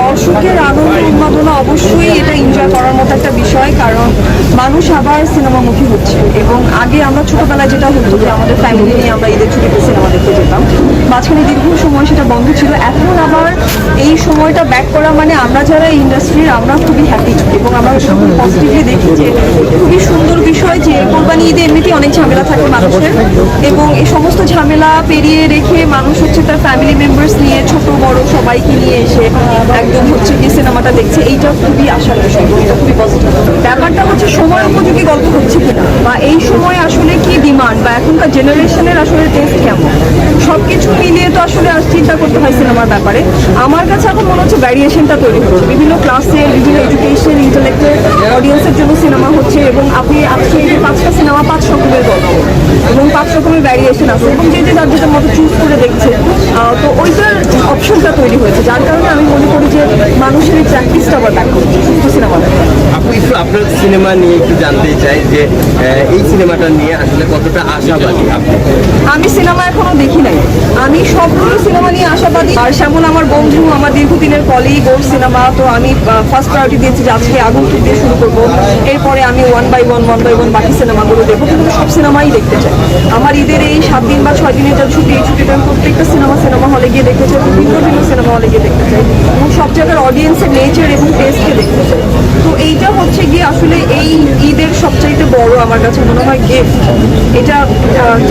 দর্শকের আনন্দ, উন্মাদনা অবশ্যই এটা এনজয় করার মতো একটা বিষয়, কারণ মানুষ আবার সিনেমামুখী হচ্ছে। এবং আগে আমরা ছোটবেলায় যেটা হতো যে আমাদের ফ্যামিলি নিয়ে আমরা ঈদের ছুটিতে সিনেমা দেখতে যেতাম, মাঝখানে দীর্ঘ সময় সেটা বন্ধ ছিল। এখন আবার এই সময়টা ব্যাক করা মানে আমরা যারা ইন্ডাস্ট্রির আমরা খুবই হ্যাপি এবং আমরা পজিটিভলি দেখি যে খুবই সুন্দর বিষয় কোরবানি ঈদে এমনিতেই অনেক ঝামেলা থাকে মানুষের। এবং এই সমস্ত ঝামেলা পেরিয়ে রেখে মানুষ হচ্ছে তার ফ্যামিলি মেম্বার্স নিয়ে, ছোট, বড় সবাইকে নিয়ে এসে একদম হচ্ছে কি সিনেমাটা দেখছে। এইটা খুবই আশার বিষয় খুবই পজিটিভ ব্যাপারটা হচ্ছে সময় উপযোগী গল্প হচ্ছে কিনা? বা এই সময় আসলে কি ডিমান্ড বা এখনকার জেনারেশনের আসলে টেস্ট কেমন? সব কিছু মিলিয়ে তো আসলে আর চিন্তা করতে হয় সিনেমার ব্যাপারে। আমার কাছে এখন মনে হচ্ছে ভ্যারিয়েশনটা তৈরি হচ্ছে। বিভিন্ন ক্লাসে বিভিন্ন এডুকেশন ইন্টালেক্টের অডিয়েন্সের জন্য সিনেমা হচ্ছে এবং আপনি আজকে এই পাঁচটা সিনেমা পাঁচ রকমের গল্প এবং পাঁচ রকমের ভ্যারিয়েশন আছে এবং যে যে যার যেটার মতো চুজ করে দেখছে তো ওইটার অপশনটা তৈরি হয়েছে। যার কারণে আমি মনে করি যে মানুষের এই প্র্যাকটিসটা আবার ব্যাক করছে সুস্থ সিনেমা আপনার সিনেমা নিয়ে একটু জানতে চাই যে এই সিনেমাটা নিয়ে আসলে কতটা আশাবাদী আপনি? আমি সিনেমা এখনও দেখি নাই। আমি সবগুলো সিনেমা নিয়ে আশাবাদী। আর সেমন আমার বন্ধু, আমার দীর্ঘদিনের কলিগ ওর সিনেমা তো আমি ফার্স্ট প্রায়োরিটি দিয়েছি যে আজকে আগুন দিয়ে শুরু করব। এরপরে আমি one by one one by one বাকি সিনেমাগুলো দেখব। কিন্তু সব সিনেমাই দেখতে চাই। আমার ঈদের এই সাত দিন বা ছয় দিনের ছুটি, এই আমি প্রত্যেকটা সিনেমা সিনেমা হলে গিয়ে দেখতে চাই। হলে গিয়ে দেখতে চাই। এবং সব জায়গার অডিয়েন্সের নেচার এবং টেস্টকে দেখতে চাই। তো এইটা হচ্ছে গিয়ে আসলে এই ঈদের সবচাইতে বড় আমার কাছে মনে হয় গিফট এটা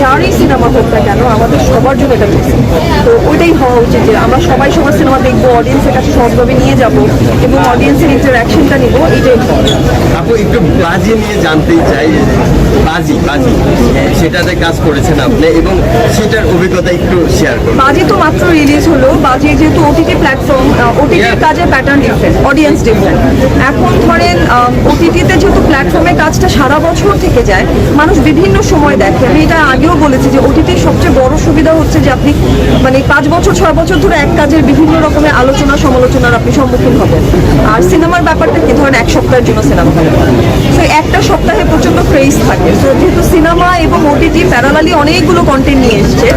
যারই সিনেমা হোক না কেন আমাদের সবার জন্য এটা গিফট তো ওইটাই হওয়া উচিত যে আমরা সবাই সবার সিনেমা দেখব অডিয়েন্সের কাছে সহজভাবে নিয়ে যাব এবং অডিয়েন্সের ইন্টারাকশনটা নিব এইটাই। আপু একটু বাজি নিয়ে জানতেই চাই বাজি বাজি সেটাতে কাজ করেছেন আপনি এবং সেটার অভিজ্ঞতা একটু শেয়ার করুন। বাজি তো মাত্র রিলিজ হলো। বাজি যেহেতু ওটিটি প্ল্যাটফর্ম ওটিটির কাজের প্যাটার্ন ডিফারেন্ট অডিয়েন্স ডিফারেন্ট এখন ধরেন ওটিটিতে যেহেতু প্ল্যাটফর্মে কাজটা সারা বছর থেকে যায় মানুষ বিভিন্ন সময় দেখে। আমি এটা আগেও বলেছি যে ওটিটির সবচেয়ে বড় সুবিধা হচ্ছে যে আপনি মানে পাঁচ বছর ছয় বছর ধরে এক কাজের বিভিন্ন রকমের আলোচনা সমালোচনার আপনি সম্মুখীন হবেন। আর সিনেমার ব্যাপারটা কি? ধরেন এক সপ্তাহের জন্য সিনেমা তো একটা সপ্তাহে প্রচণ্ড ক্রেজ থাকে। তো যেহেতু সিনেমা এবং ওটিটি প্যারালালি অনেকগুলো কন্টেন্ট নিয়ে এসছে।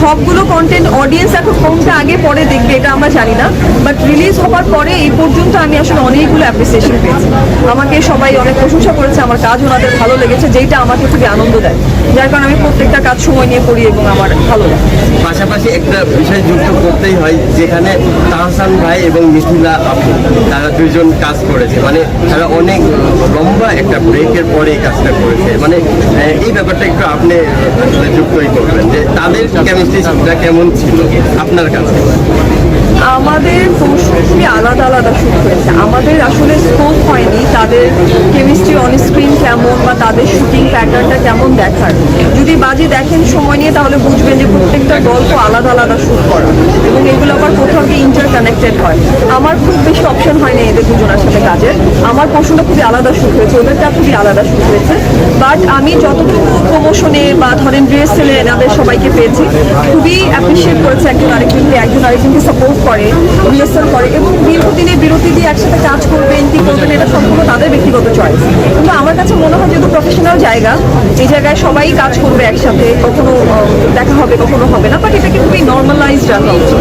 সবগুলো কন্টেন্ট অডিয়েন্স এখন কোনটা আগে পরে দেখবে এটা আমরা জানি না। বাট রিলিজ হওয়ার পরে এই পর্যন্ত আমি আসলে অনেকগুলো অ্যাপ্রিসিয়েশন পেয়েছি। আমাকে সবাই অনেক প্রশংসা করেছে, আমার কাজ ওনাদের ভালো লেগেছে যেটা আমাকে খুবই আনন্দ দেয়। যার কারণে আমি প্রত্যেকটা কাজ সময় নিয়ে করি এবং আমার ভালো লাগে। পাশাপাশি একটা বিষয় যুক্ত করতেই হয়, যেখানে তাহসান ভাই এবং মিথিলা আপু তারা দুজন কাজ করেছে। মানে তারা অনেক লম্বা একটা ব্রেকের পরে এই কাজটা করেছে। মানে এই ব্যাপারটা একটু আপনি আসলে যুক্তই করবেন যে তাদের কেমিস্ট্রিটা কেমন ছিল আপনার কাছে? আমাদের কৌশল খুবই আলাদা আলাদা শুট হয়েছে। আমাদের আসলে স্কোপ হয়নি তাদের কেমিস্ট্রি অন স্ক্রিন কেমন বা তাদের শুটিং প্যাটার্নটা কেমন দেখার। যদি বাজি দেখেন সময় নিয়ে তাহলে বুঝবেন যে প্রত্যেকটা গল্প আলাদা আলাদা শুট করা। এবং এগুলো আবার কোথাও গিয়ে ইন্টার কানেক্টেড হয়। আমার খুব বেশি অপশন হয়নি এদের দুজনের সাথে কাজের। আমার পোর্শনটা খুবই আলাদা শুট হয়েছে, ওদেরটা খুবই আলাদা শুট হয়েছে। বাট আমি যতটুকু প্রমোশনে বা ধরেন ড্রেস সেলে এনাদের সবাইকে পেয়েছি, খুবই অ্যাপ্রিসিয়েট করেছে একজন আরেকজনকে একজন আরেকজনকে সাপোর্ট করে রিহার্সাল করে এবং দীর্ঘদিনের বিরতি দিয়ে একসাথে কাজ করবেন কি করবেন এটা সম্পূর্ণ তাদের ব্যক্তিগত চয়েস কিন্তু আমার কাছে মনে হয় যেহেতু প্রফেশনাল জায়গা, এই জায়গায় সবাই কাজ করবে একসাথে, কখনো দেখা হবে, কখনো হবে না বাট এটাকে খুবই নর্মালাইজড রাখা উচিত।